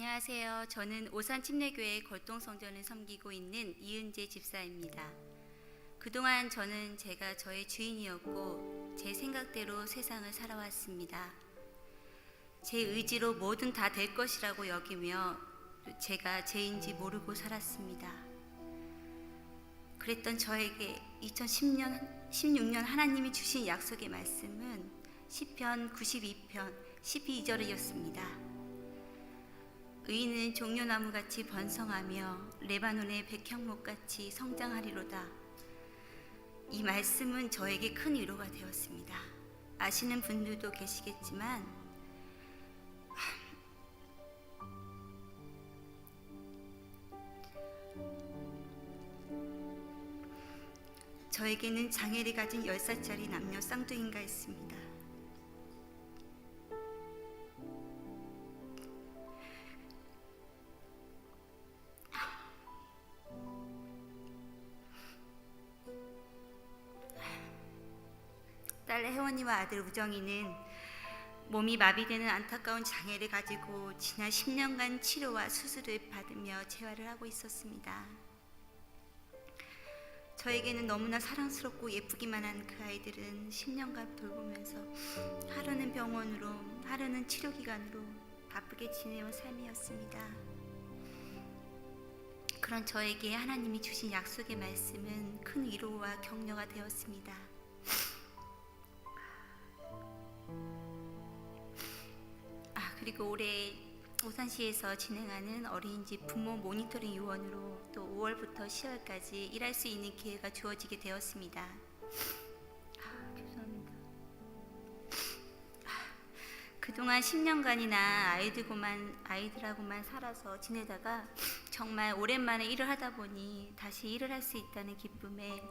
안녕하세요. 저는 오산 침례교회 걸동성전을 섬기고 있는 이은재 집사입니다. 그동안 저는 제가 저의 주인이었고 제 생각대로 세상을 살아왔습니다. 제 의지로 뭐든 다 될 것이라고 여기며 제가 죄인지 모르고 살았습니다. 그랬던 저에게 2010년 16년 하나님이 주신 약속의 말씀은 시편 92편 12절이었습니다. 의인은 종려나무 같이 번성하며 레바논의 백향목 같이 성장하리로다. 이 말씀은 저에게 큰 위로가 되었습니다. 아시는 분들도 계시겠지만 저에게는 장애를 가진 10살짜리 남녀 쌍둥이가 있습니다. 딸 혜원이와 아들 우정이는 몸이 마비되는 안타까운 장애를 가지고 지난 10년간 치료와 수술을 받으며 재활을 하고 있었습니다. 저에게는 너무나 사랑스럽고 예쁘기만 한 그 아이들은 10년간 돌보면서 하루는 병원으로, 하루는 치료기관으로 바쁘게 지내온 삶이었습니다. 그런 저에게 하나님이 주신 약속의 말씀은 큰 위로와 격려가 되었습니다. 그리고 올해 오산시에서 진행하는 어린이집 부모 모니터링 요원으로 또 5월부터 10월까지 일할 수 있는 기회가 주어지게 되었습니다. 아, 죄송합니다. 아, 그동안 10년간이나 아이들고만 아이들하고만 살아서 지내다가 정말 오랜만에 일을 하다 보니 다시 일을 할 수 있다는 기쁨에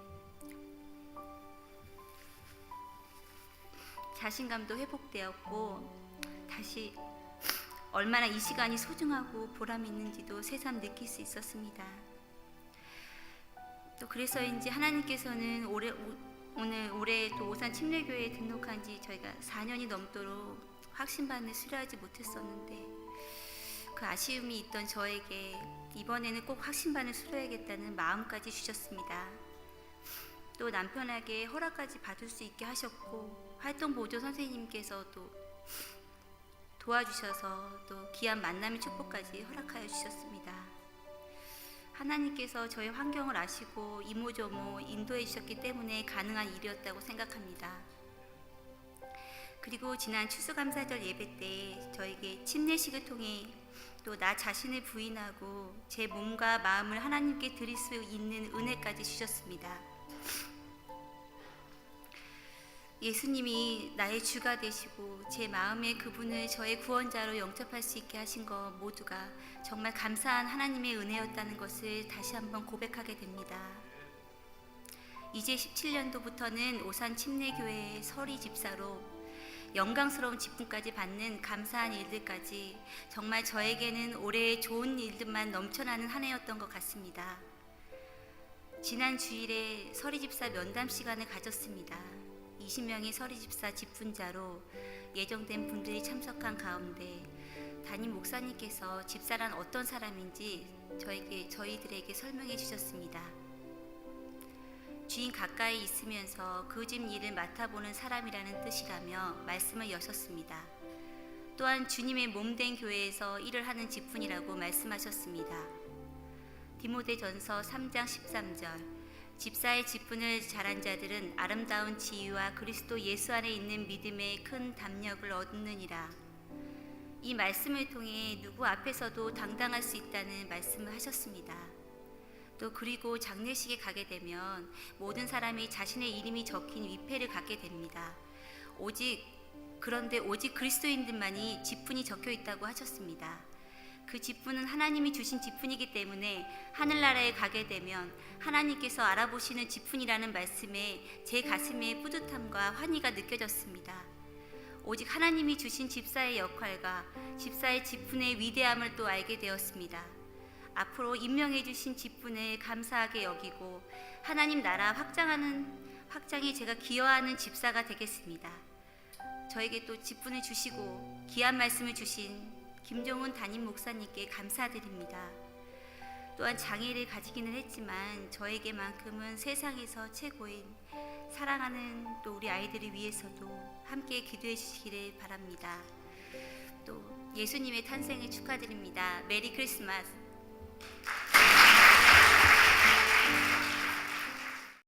자신감도 회복되었고 다시 얼마나 이 시간이 소중하고 보람 있는지도 새삼 느낄 수 있었습니다. 또 그래서인지 하나님께서는 올해 오, 오늘 올해 또 오산 침례교회에 등록한 지 저희가 4년이 넘도록 확신반을 수료하지 못했었는데 그 아쉬움이 있던 저에게 이번에는 꼭 확신반을 수료해야겠다는 마음까지 주셨습니다. 또 남편에게 허락까지 받을 수 있게 하셨고 활동 보조 선생님께서도 도와주셔서 또 귀한 만남의 축복까지 허락하여 주셨습니다. 하나님께서 저의 환경을 아시고 이모저모 인도해 주셨기 때문에 가능한 일이었다고 생각합니다. 그리고 지난 추수감사절 예배 때 저에게 침례식을 통해 또 나 자신을 부인하고 제 몸과 마음을 하나님께 드릴 수 있는 은혜까지 주셨습니다. 예수님이 나의 주가 되시고 제 마음에 그분을 저의 구원자로 영접할 수 있게 하신 것 모두가 정말 감사한 하나님의 은혜였다는 것을 다시 한번 고백하게 됩니다. 이제 17년도부터는 오산 침례교회의 서리 집사로 영광스러운 직분까지 받는 감사한 일들까지 정말 저에게는 올해 좋은 일들만 넘쳐나는 한 해였던 것 같습니다. 지난 주일에 서리 집사 면담 시간을 가졌습니다. 20명의 서리 집사 집분자로 예정된 분들이 참석한 가운데 담임 목사님께서 집사란 어떤 사람인지 저에게 저희들에게 설명해 주셨습니다. 주인 가까이 있으면서 그 집 일을 맡아보는 사람이라는 뜻이라며 말씀을 여셨습니다. 또한 주님의 몸된 교회에서 일을 하는 직분이라고 말씀하셨습니다. 디모데전서 3장 13절 집사의 직분을 잘한 자들은 아름다운 지위와 그리스도 예수 안에 있는 믿음의 큰 담력을 얻느니라. 이 말씀을 통해 누구 앞에서도 당당할 수 있다는 말씀을 하셨습니다. 또 그리고 장례식에 가게 되면 모든 사람이 자신의 이름이 적힌 위패를 갖게 됩니다. 오직 그런데 오직 그리스도인들만이 직분이 적혀 있다고 하셨습니다. 그 직분은 하나님이 주신 직분이기 때문에 하늘나라에 가게 되면 하나님께서 알아보시는 직분이라는 말씀에 제 가슴에 뿌듯함과 환희가 느껴졌습니다. 오직 하나님이 주신 집사의 역할과 집사의 직분의 위대함을 또 알게 되었습니다. 앞으로 임명해 주신 직분을 감사하게 여기고 하나님 나라 확장하는 확장에 제가 기여하는 집사가 되겠습니다. 저에게 또 직분을 주시고 귀한 말씀을 주신 김종훈 담임 목사님께 감사드립니다. 또한 장애를 가지기는 했지만 저에게만큼은 세상에서 최고인 사랑하는 또 우리 아이들을 위해서도 함께 기도해 주시기를 바랍니다. 또 예수님의 탄생을 축하드립니다. 메리 크리스마스.